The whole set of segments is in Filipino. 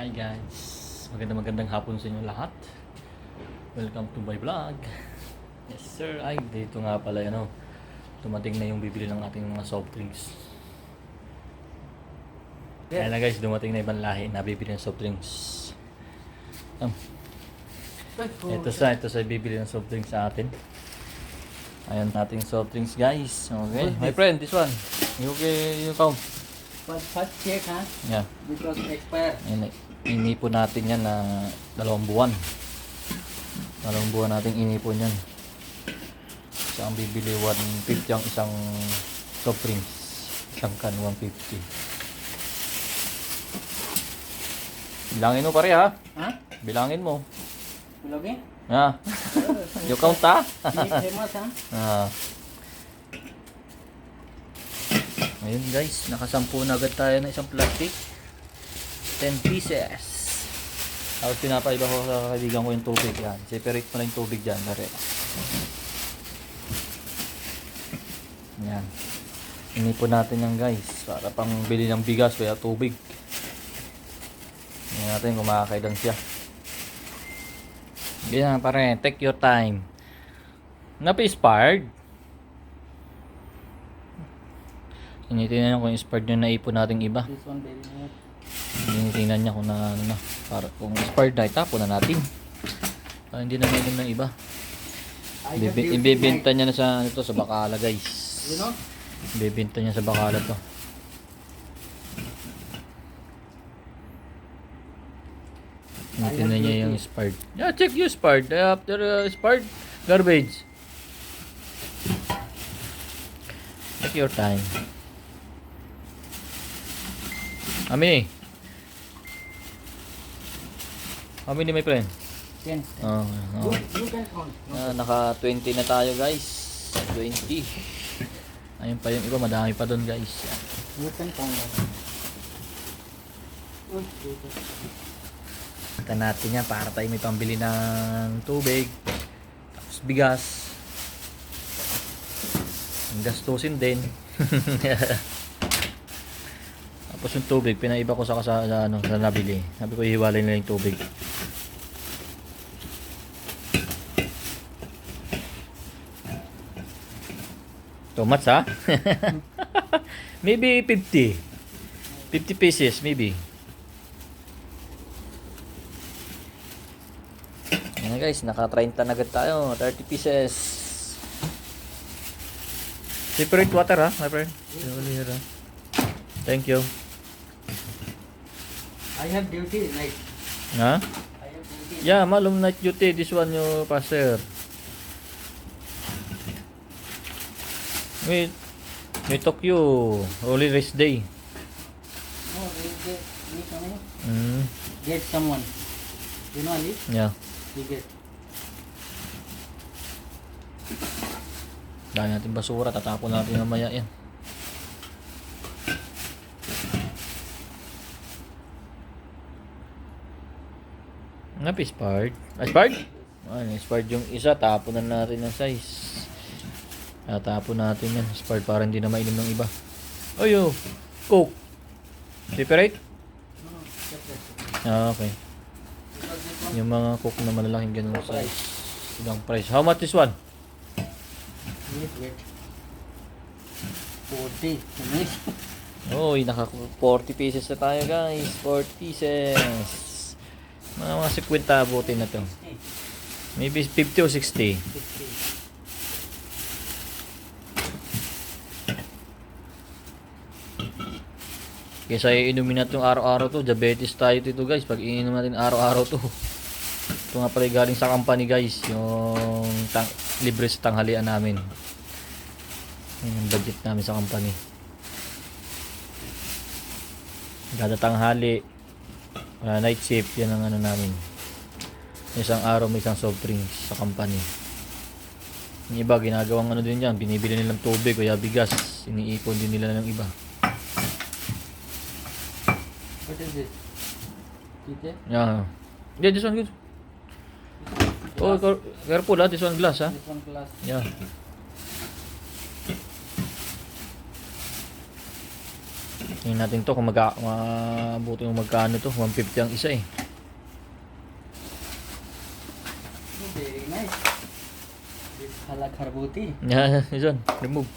Hi guys, magandang magandang hapon sa inyo lahat. Welcome to my vlog. Yes sir, ay dito nga pala ano, dumating na yung bibili ng ating mga soft drinks. Yeah. Ayan na guys, dumating na ibang lahi na bibili ng soft drinks. Um, ito sa, ito sa bibili ng soft drinks sa atin. Ayan nating soft drinks guys. Okay, my friend, this one. You okay, you count. First, first check ha, Yeah. because expire. Ayan, inipon natin yan na dalawang buwan. Dalawang buwan natin inipon yan. Isang bibili 150 ang isang soft drinks. Isang can 150. Bilangin mo pare ha. Ha? Bilangin mo. Lagi? Ha. You count ha. Famous ha? Ah. Ayun guys, nakasampu na agad tayo ng isang plastic. 10 pieces. Tapos pinapaiba ko sa kaibigan ko yung tubig yan. Separate mo na yung tubig dyan. Pare. Yan. Inipon natin yan guys. Para pang bili ng bigas kaya tubig. Yan natin kung makakailan siya. Ganyan pare, take your time. Napi-expired. Tinitingnan niya kung expired na naipon nating iba. This one very new. Tinitingnan niya kung na ano na. Para kung expired na, itapon na natin. Para hindi na nainom ng iba. Bibi, ibibenta niya na sa ito sa Bacala guys. Ibibenta niya sa Bacala to. Tinitingnan niya yung expired. Yeah, check yung expired. After uh, expired, garbage. Take your time. Ami. Ami ni my friend. Ten. Oh, oh. You, you can count. No? Ah, naka 20 na tayo guys. 20. Ayun pa yung iba, madami pa doon guys. You can count. Kita natin yan para tayo may pambili ng tubig. Tapos bigas. Ang gastusin din. Tapos yung tubig, pinaiba ko sa, sa, sa, ano, sa nabili. Sabi ko, ihiwalay nila yung tubig. Too much, ha? maybe 50. 50 pieces, maybe. Ayan guys, naka 30 na agad tayo. 30 pieces. Separate water ha, my friend. Thank you. I have duty night. Ha? I have duty. Yeah, malum night duty. This one yung passer. Wait. We took you only rest day. No, they get, we can Mm, get someone. You know Ali? yeah. We get. Dahil natin basura, tatapon natin mamaya yan. Nga, expired. Ah, Expired? Ah, expired yung isa, tapon na natin ng size. Ah, tapon natin yan. Expired para hindi na mainom ng iba. Ayo, Coke. Separate? Ah, okay. Yung mga Coke na malalaking ganun size. Ilang price? How much this one? wait, wait. 40. Finish. Uy, naka 40 pieces na tayo guys. 40 pieces. Mga mga 50 abutin na to. Maybe 50 o 60. 60. Kaysa iinumin natin araw-araw to. Diabetes tayo dito guys. Pag ininom natin araw-araw to. Ito nga pala galing sa company guys. Yung tang libre sa tanghalian namin. Yan ang budget namin sa company. Kada tanghali. ah, night shift. Yan ang ano namin. Isang araw may isang soft drinks sa company. Yung iba ginagawang ano din yan. Binibili nilang tubig o bigas. Iniipon din nila ng iba. What is this? Teacher? Yeah. Yeah, this one good. Oh, car- careful ah. This one glass ah. This one class. Yeah. Tingnan natin to kung magka, mabuti yung magkano to. 150 ang isa eh. Very nice. This halak harbuti. Yan, yun. Remove.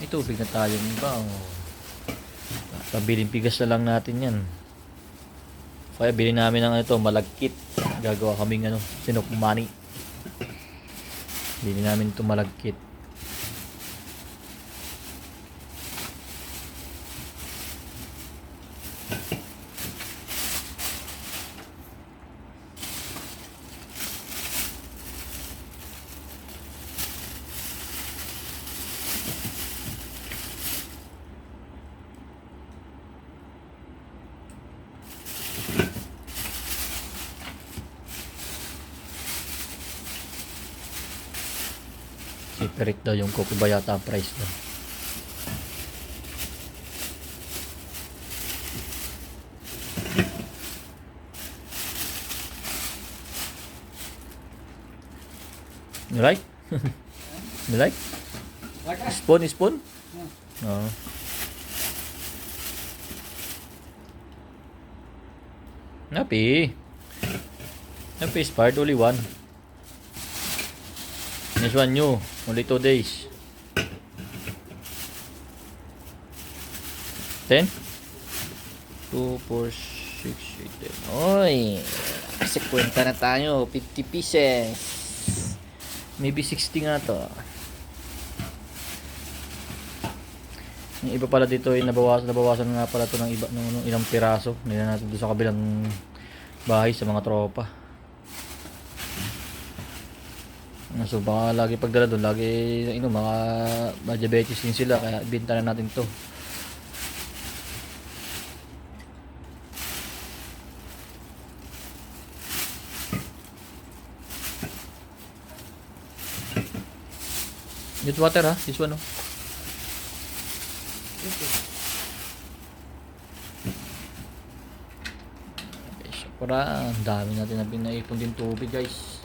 May tubig na tayo iba. Oh. Pabiling pigas na lang natin yan. Kaya bilhin namin ng ito, malagkit. Gagawa kaming ano, sinukmani. Bilhin namin ito malagkit. Separate daw yung kopi ba yata ang price daw. You like? you like? Spoon, spoon? Oo. Happy. Happy expired, only one. This one new, only two days. Ten? Two, four, six, eight, ten. Oy! Kasi kwenta na tayo, 50 pieces. Maybe 60 nga to. Yung iba pala dito ay nabawasan, nabawasan nga pala to ng iba ng, ng ilang piraso. Nila natin doon sa kabilang bahay sa mga tropa. Ah, So baka lagi pagdala doon, lagi know, mga mga diabetes din sila kaya ibenta na natin to. With water ha, this one oh. Okay, syukura. Ang dami natin na pinaipon din tubig guys.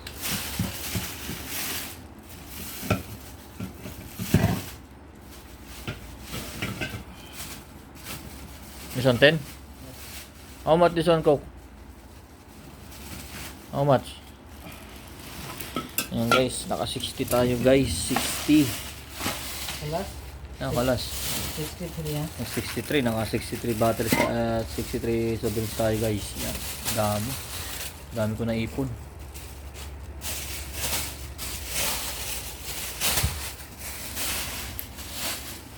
One 10? How much this one coke? How much? Ayan guys, naka 60 tayo guys, 60. Halas? Ayan, kalas. 63 ah. Ang 63, naka 63 batteries, uh, 63 sobrang tayo guys. Yan, dami. Dami ko na ipon.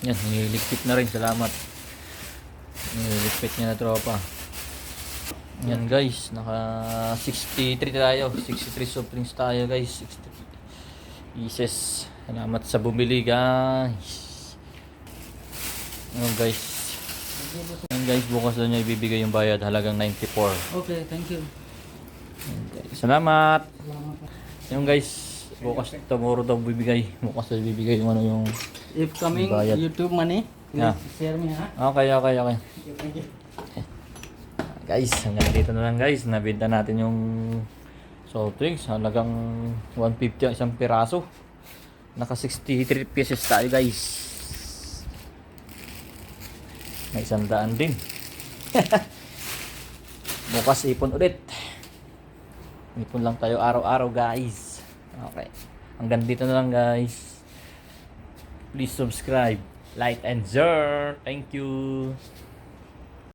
Yan, nililigpit na rin. Salamat. Nililigpit niya na tropa. Yan guys, naka 63 tayo. 63 soft drinks tayo guys. 63 pieces. Salamat sa bumili guys. Ano guys, Yan guys, bukas doon niya ibibigay yung bayad halagang 94. Okay, thank you. Yan, guys. Salamat. Salamat. Yung guys, bukas tomorrow daw bibigay. Bukas daw bibigay yung ano yung If coming Bayad. YouTube money, please Yeah. share me ha. Okay, okay, okay. You. Guys, hanggang dito na lang guys. Nabenta natin yung soft drinks. Halagang 150 ang isang piraso. Naka 63 pieces tayo guys. May isang daan din. Bukas ipon ulit. Ipon lang tayo araw-araw guys. Okay. Hanggang dito na lang guys. Please subscribe, like and share. Thank you.